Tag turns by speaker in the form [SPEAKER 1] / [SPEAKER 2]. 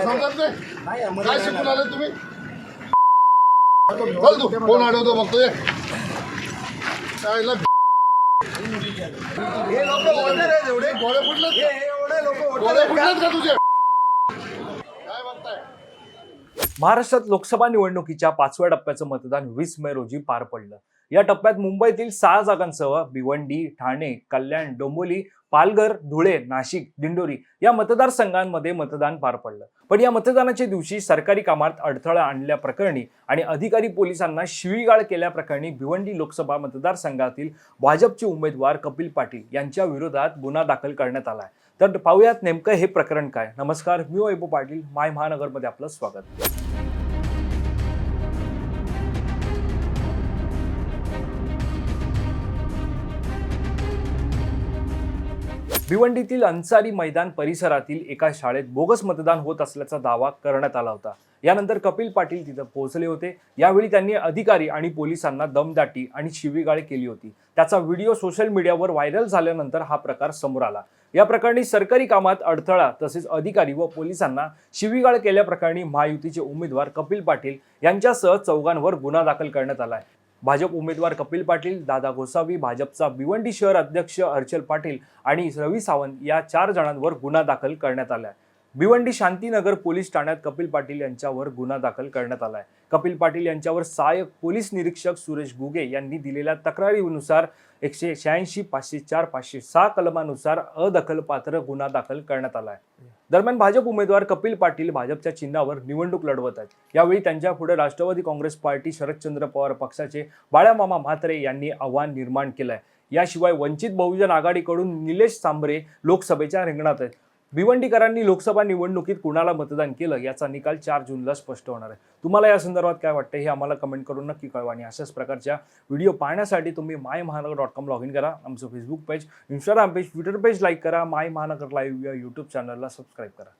[SPEAKER 1] तुम्हाला समजत नाही?
[SPEAKER 2] नाही आम्हाला
[SPEAKER 1] काय शिकून आले. तुम्ही? चल तू फोन बघतो
[SPEAKER 2] हे लोक आहेत एवढे. हे एवढे लोक?
[SPEAKER 1] फुटलेत का? तुझे? काय बघताय
[SPEAKER 3] महाराष्ट्रात लोकसभा निवडणुकीच्या पाचव्या टप्प्याचं मतदान वीस मे रोजी पार पडलं. या टप्प्यात मुंबईतील सहा जागांसह भिवंडी ठाणे कल्याण डोंबिवली पालघर धुळे नाशिक दिंडोरी या मतदारसंघांमध्ये मतदान पार पडलं. पण या मतदानाच्या दिवशी सरकारी कामात अडथळा आणल्याप्रकरणी आणि अधिकारी पोलिसांना शिवीगाळ केल्याप्रकरणी भिवंडी लोकसभा मतदारसंघातील भाजपचे उमेदवार कपिल पाटील यांच्या विरोधात गुन्हा दाखल करण्यात आला आहे तर पाहूयात नेमकं हे प्रकरण काय. नमस्कार मी वैभव पाटील माय महानगरमध्ये आपलं स्वागत. भिवंडीतील अन्सारी मैदान परिसरातील एका शाळेत बोगस मतदान होत असल्याचा दावा करण्यात आला होता. यानंतर कपिल पाटील तिथं पोहोचले होते. यावेळी त्यांनी अधिकारी आणि पोलिसांना दमदाटी आणि शिवीगाळ केली होती. त्याचा व्हिडिओ सोशल मीडियावर व्हायरल झाल्यानंतर हा प्रकार समोर आला. या प्रकरणी सरकारी कामात अडथळा तसेच अधिकारी व पोलिसांना शिवीगाळ केल्याप्रकरणी महायुतीचे उमेदवार कपिल पाटील यांच्यासह चौघांवर गुन्हा दाखल करण्यात आला आहे. भाजप उमेदवार कपिल पाटील दादा गोसावी भाजपचा भिवंडी शहर अध्यक्ष हर्षल पाटील आणि रवी सावंत या चार जणांवर गुन्हा दाखल करण्यात आला आहे भिवंडी शांतीनगर पोलीस ठाण्यात कपिल पाटील यांच्यावर गुन्हा दाखल करण्यात आला आहे कपिल पाटील यांच्यावर सहाय्यक पोलीस निरीक्षक सुरेश गुगे यांनी दिलेल्या तक्रारीनुसार एकशे शहाऐंशी पाचशे चार पाचशे सहा कलमानुसार अदखलपात्र गुन्हा दाखल करण्यात आला आहे दरम्यान भाजप उमेदवार कपिल पाटील भाजपच्या चिन्हावर निवडणूक लढवत आहेत. यावेळी त्यांच्या पुढे राष्ट्रवादी काँग्रेस पार्टी शरदचंद्र पवार पक्षाचे बाळामामा म्हात्रे यांनी आव्हान निर्माण केलं आहे याशिवाय वंचित बहुजन आघाडीकडून निलेश सांबरे लोकसभेच्या रिंगणात आहेत. भिवंडीकरांनी लोकसभा निवडणुकीत कुणाला मतदान केलं याचा निकाल चार जूनला स्पष्ट होणार आहे. तुम्हाला या संदर्भात काय वाटतं हे आम्हाला कमेंट करून नक्की कळवा आणि अशाच प्रकारच्या व्हिडिओ पाहण्यासाठी तुम्ही माय महानगर डॉट कॉम लॉग इन करा. आमचं Facebook page Instagram page Twitter page like करा. माय महानगर लाईव्ह या यूट्यूब चॅनलला सबस्क्राईब करा.